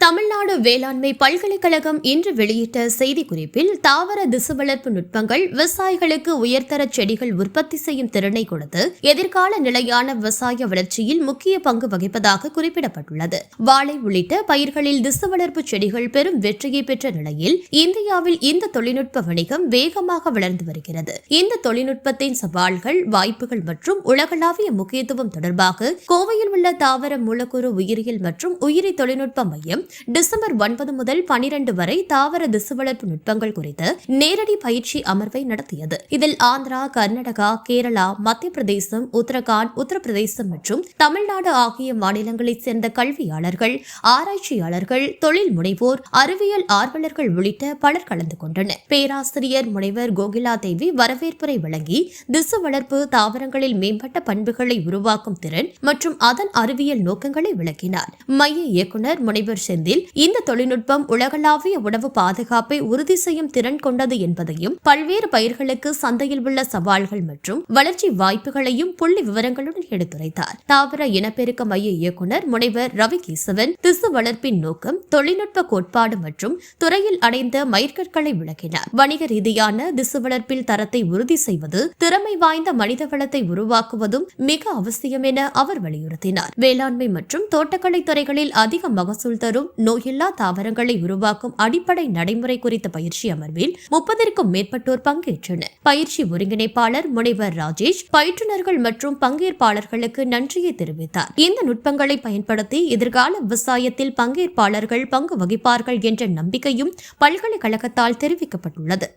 தமிழ்நாடு வேளாண்மை பல்கலைக்கழகம் இன்று வெளியிட்ட செய்திக்குறிப்பில் தாவர திசு வளர்ப்பு நுட்பங்கள் விவசாயிகளுக்கு உயர்தர செடிகள் உற்பத்தி செய்யும் திறனை கொடுத்து எதிர்கால நிலையான விவசாய வளர்ச்சியில் முக்கிய பங்கு வகிப்பதாக குறிப்பிடப்பட்டுள்ளது. வாழை உள்ளிட்ட பயிர்களில் திசு வளர்ப்பு செடிகள் பெரும் வெற்றியை பெற்ற நிலையில் இந்தியாவில் இந்த தொழில்நுட்ப வணிகம் வேகமாக வளர்ந்து வருகிறது. இந்த தொழில்நுட்பத்தின் சவால்கள் வாய்ப்புகள் மற்றும் உலகளாவிய முக்கியத்துவம் தொடர்பாக கோவையில் உள்ள தாவர மூலக்கூறு உயிரியல் மற்றும் உயிரி தொழில்நுட்ப மையம் டிசம்பர் ஒன்பது முதல் பனிரெண்டு வரை தாவர திசு வளர்ப்பு நுட்பங்கள் குறித்து நேரடி பயிற்சி அமர்வை நடத்தியது. இதில் ஆந்திரா கர்நாடகா கேரளா மத்திய பிரதேசம் உத்தரகாண்ட் உத்தரப்பிரதேசம் மற்றும் தமிழ்நாடு ஆகிய மாநிலங்களைச் சேர்ந்த கல்வியாளர்கள் ஆராய்ச்சியாளர்கள் தொழில் முனைவோர் அறிவியல் ஆர்வலர்கள் உள்ளிட்ட பலர் கலந்து கொண்டனர். பேராசிரியர் முனைவர் கோகிலா தேவி வரவேற்புரை வழங்கி திசு வளர்ப்பு தாவரங்களில் மேம்பட்ட பண்புகளை உருவாக்கும் திறன் மற்றும் அதன் அறிவியல் நோக்கங்களை விளக்கினார். மைய இயக்குநர் முனைவர் செந்தில் இந்த தொழில்நுட்பம் உலகளாவிய உணவு பாதுகாப்பை உறுதி செய்யும் திறன் கொண்டது என்பதையும் பல்வேறு பயிர்களுக்கு சந்தையில் உள்ள சவால்கள் மற்றும் வளர்ச்சி வாய்ப்புகளையும் புள்ளி விவரங்களுடன் எடுத்துரைத்தார். தாவர இனப்பெருக்க மைய இயக்குனர் முனைவர் ரவி கேசவன் திசு வளர்ப்பின் நோக்கம் தொழில்நுட்ப கோட்பாடு மற்றும் துறையில் அடைந்த மயிர்கற்களை விளக்கினார். வணிக ரீதியான திசு வளர்ப்பில் தரத்தை உறுதி செய்வது திறமை வாய்ந்த மனித வளத்தை உருவாக்குவதும் மிக அவசியம் என அவர் வலியுறுத்தினார். வேளாண்மை மற்றும் தோட்டக்கலை துறைகளில் அதிக மகசூல் தரும் நோயில்லா தாவரங்களை உருவாக்கும் அடிப்படை நடைமுறை குறித்த பயிற்சி அமர்வில் முப்பதற்கும் மேற்பட்டோர் பங்கேற்றனர். பயிற்சி ஒருங்கிணைப்பாளர் முனைவர் ராஜேஷ் பயிற்றுநர்கள் மற்றும் பங்கேற்பாளர்களுக்கு நன்றியை தெரிவித்தார். இந்த நுட்பங்களை பயன்படுத்தி எதிர்கால விவசாயத்தில் பங்கேற்பாளர்கள் பங்கு வகிப்பார்கள் என்ற நம்பிக்கையும் பல்கலைக்கழகத்தால் தெரிவிக்கப்பட்டுள்ளது.